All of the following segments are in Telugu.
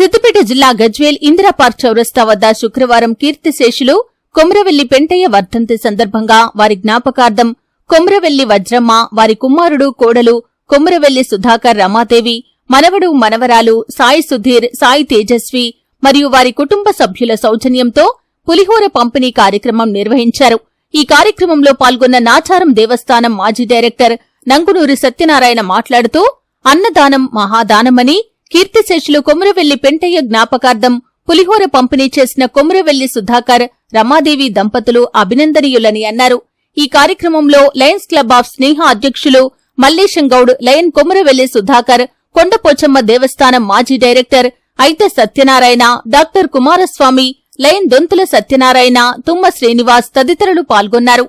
సిద్దిపేట జిల్లా గజ్వేల్ ఇందిరాపార్క్ చౌరస్తా వద్ద శుక్రవారం కీర్తిశేషులు కొమ్రవెల్లి పెంటయ్య వర్ధంతి సందర్భంగా వారి జ్ఞాపకార్థం కొమ్రవెల్లి వజ్రమ్మ వారి కుమారుడు కోడలు కొమ్రవెల్లి సుధాకర్ రమాదేవి మనవడు మనవరాలు సాయి సుధీర్ సాయి తేజస్వి మరియు వారి కుటుంబ సభ్యుల సౌజన్యంతో పులిహోర పంపిణీ కార్యక్రమం నిర్వహించారు. ఈ కార్యక్రమంలో పాల్గొన్న నాచారం దేవస్థానం మాజీ డైరెక్టర్ నంగునూరి సత్యనారాయణ మాట్లాడుతూ అన్నదానం మహాదానమని కీర్తిశేషులు కొమురవెల్లి పెంటయ్య జ్ఞాపకార్థం పులిహోర పంపిణీ చేసిన కొమురవెల్లి సుధాకర్ రమాదేవి దంపతులు అభినందనీయులని అన్నారు. ఈ కార్యక్రమంలో లయన్స్ క్లబ్ ఆఫ్ స్నేహ అధ్యక్షులు మల్లేశం గౌడ్ లయన్ కొమురవెల్లి సుధాకర్ కొండపోచమ్మ దేవస్థానం మాజీ డైరెక్టర్ అయితే సత్యనారాయణ డాక్టర్ కుమారస్వామి లయన్ దొంతుల సత్యనారాయణ తుమ్మ శ్రీనివాస్ తదితరులు పాల్గొన్నారు.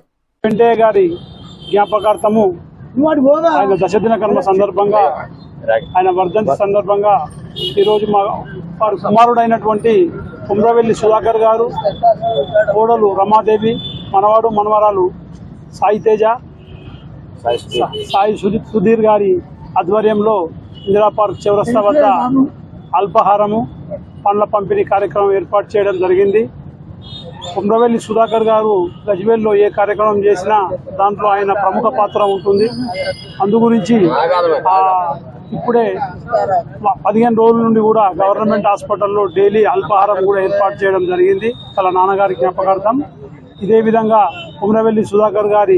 గారి జ్ఞాపకార్థము ఆయన దశదిన కర్మ సందర్భంగా ఆయన వర్ధంతి సందర్భంగా ఈరోజు మా వారి కుమారుడైనటువంటి కుమ్రవెల్లి సుధాకర్ గారు కోడలు రమాదేవి మనవాడు మనవరాలు సాయి తేజ సాయి సుధీ- సుధీర్ గారి ఆధ్వర్యంలో ఇందిరా పార్క్ చౌరస్తా వద్ద అల్పాహారము పండ్ల పంపిణీ కార్యక్రమం ఏర్పాటు చేయడం జరిగింది. కుమ్రవెల్లి సుధాకర్ గారు గజ్వేల్లో ఏ కార్యక్రమం చేసినా దాంట్లో ఆయన ప్రముఖ పాత్ర ఉంటుంది. అందు గురించి ఇప్పుడే పదిహేను రోజుల నుండి కూడా గవర్నమెంట్ హాస్పిటల్లో డైలీ అల్పాహారం కూడా ఏర్పాటు చేయడం జరిగింది. వాళ్ళ నాన్నగారి జ్ఞాపకార్థం. ఇదే విధంగా కుమ్రవెల్లి సుధాకర్ గారి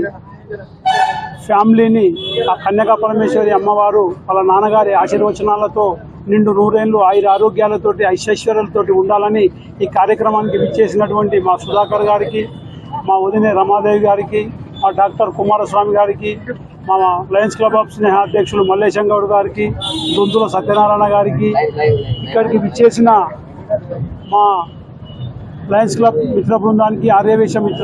ఫ్యామిలీని ఆ కన్యకా పరమేశ్వరి అమ్మవారు వాళ్ళ నాన్నగారి ఆశీర్వచనాలతో నిండు నూరేళ్ళు ఆయుర ఆరోగ్యాలతోటి ఐశ్వర్యాలతోటి ఉండాలని ఈ కార్యక్రమానికి విచ్చేసినటువంటి మా సుధాకర్ గారికి మా వదిన రమాదేవి గారికి మా డాక్టర్ కుమారస్వామి గారికి మా లయన్స్ క్లబ్ ఆఫ్ స్నేహ అధ్యక్షులు మల్లేశం గౌడ్ గారికి దొంతుల సత్యనారాయణ గారికి ఇక్కడికి విచ్చేసిన మా లయన్స్ క్లబ్ మిత్ర బృందానికి ఆర్యవేశ మిత్ర